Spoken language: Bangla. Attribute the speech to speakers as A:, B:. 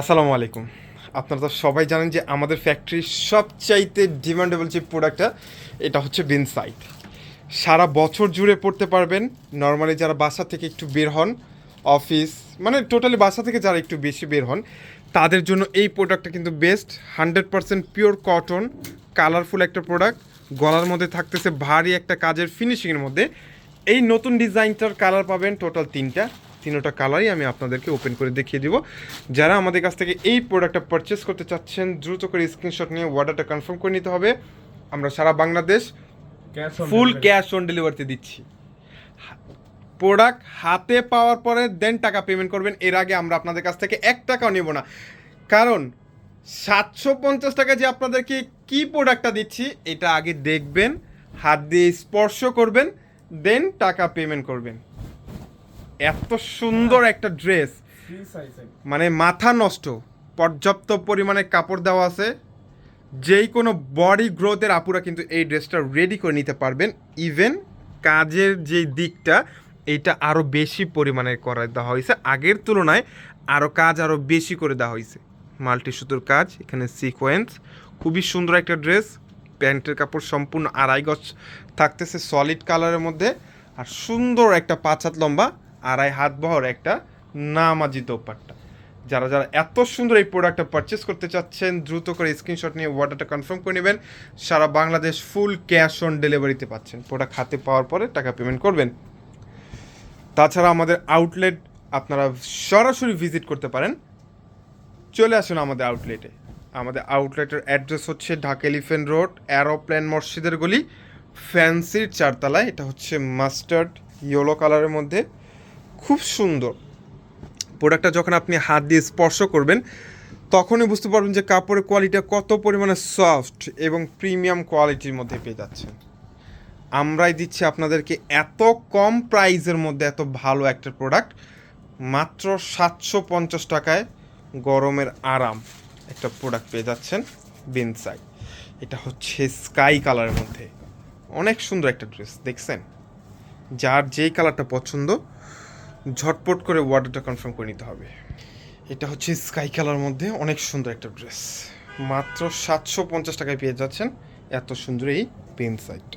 A: আসসালামু আলাইকুম। আপনারা তো সবাই জানেন যে আমাদের ফ্যাক্টরির সবচাইতে ডিমান্ডেবল যে প্রোডাক্টটা এটা হচ্ছে বিন সাইট সারা বছর জুড়ে পড়তে পারবেন। নর্মালি যারা বাসা থেকে একটু বের হন অফিস মানে টোটালি বাসা থেকে যারা একটু বেশি বের হন, তাদের জন্য এই প্রোডাক্টটা কিন্তু best hundred percent pure cotton colourful একটা প্রোডাক্ট গলার মধ্যে থাকতেছে ভারী একটা কাজের ফিনিশিংয়ের মধ্যে। এই নতুন ডিজাইনটার কালার পাবেন টোটাল তিনটা। তিনোটা কালারই আমি আপনাদেরকে ওপেন করে দেখিয়ে দিব। যারা আমাদের কাছ থেকে এই প্রোডাক্টটা পারচেস করতে চাচ্ছেন দ্রুত করে স্ক্রিনশট নিয়ে অর্ডারটা কনফার্ম করে নিতে হবে। আমরা সারা বাংলাদেশ ফুল ক্যাশ অন ডেলিভারিতে দিচ্ছি। প্রোডাক্ট হাতে পাওয়ার পরে দেন টাকা পেমেন্ট করবেন। এর আগে আমরা আপনাদের কাছ থেকে এক টাকাও নেব না। কারণ সাতশো পঞ্চাশ টাকা যে আপনাদেরকে কি প্রোডাক্টটা দিচ্ছি এটা আগে দেখবেন হাত দিয়ে স্পর্শ করবেন দেন টাকা পেমেন্ট করবেন। এত সুন্দর একটা ড্রেস মানে মাথা নষ্ট পর্যাপ্ত পরিমাণে কাপড় দেওয়া আছে। যেই কোনো বডি গ্রোথের আপুরা কিন্তু এই ড্রেসটা রেডি করে নিতে পারবেন। ইভেন কাজের যে দিকটা এইটা আরও বেশি পরিমাণে করে দেওয়া হয়েছে। আগের তুলনায় আরও কাজ আরও বেশি করে দেওয়া হয়েছে। মাল্টি সুতোর কাজ এখানে সিকোয়েন্স খুবই সুন্দর একটা ড্রেস প্যান্টের কাপড় সম্পূর্ণ আড়াই গজ থাকতেছে সলিড কালারের মধ্যে। আর সুন্দর একটা পাঁচ হাত লম্বা আড়াই হাত বহর একটা নামাজি দোপাট্টা। যারা যারা এত সুন্দর এই প্রোডাক্টটা পারচেস করতে চাচ্ছেন, দ্রুত করে স্ক্রিনশট নিয়ে অর্ডারটা কনফার্ম করে নেবেন। সারা বাংলাদেশ ফুল ক্যাশ অন ডেলিভারিতে পাচ্ছেন। প্রোডাক্ট হাতে পাওয়ার পরে টাকা পেমেন্ট করবেন। তাছাড়া আমাদের আউটলেট আপনারা সরাসরি ভিজিট করতে পারেন। চলে আসুন আমাদের আউটলেটে আমাদের আউটলেটের অ্যাড্রেস হচ্ছে ঢাকা এলিফেন্ট রোড অ্যারোপ্লেন মসজিদের গলি ফ্যান্সির চারতলায়। এটা হচ্ছে মাস্টার্ড ইয়েলো কালারের মধ্যে। খুব সুন্দর। প্রোডাক্টটা যখন আপনি হাত দিয়ে স্পর্শ করবেন, তখনই বুঝতে পারবেন যে কাপড়ের কোয়ালিটি কত পরিমাণে সফট এবং প্রিমিয়াম কোয়ালিটির মধ্যে পেয়ে যাচ্ছেন। আমরাই দিচ্ছি আপনাদেরকে এত কম প্রাইসের মধ্যে এত ভালো একটা প্রোডাক্ট মাত্র সাতশো পঞ্চাশ টাকায় গরমের আরাম একটা প্রোডাক্ট পেয়ে যাচ্ছেন বিনসাই এটা হচ্ছে স্কাই কালারের মধ্যে। অনেক সুন্দর একটা ড্রেস দেখছেন? যার যেই কালারটা পছন্দ ঝটপট করে অর্ডারটা কনফার্ম করে নিতে হবে। এটা হচ্ছে স্কাই কালার মধ্যে অনেক সুন্দর একটা ড্রেস মাত্র সাতশো পঞ্চাশ টাকায় পেয়ে যাচ্ছেন এত সুন্দর এই পেন সাইটটা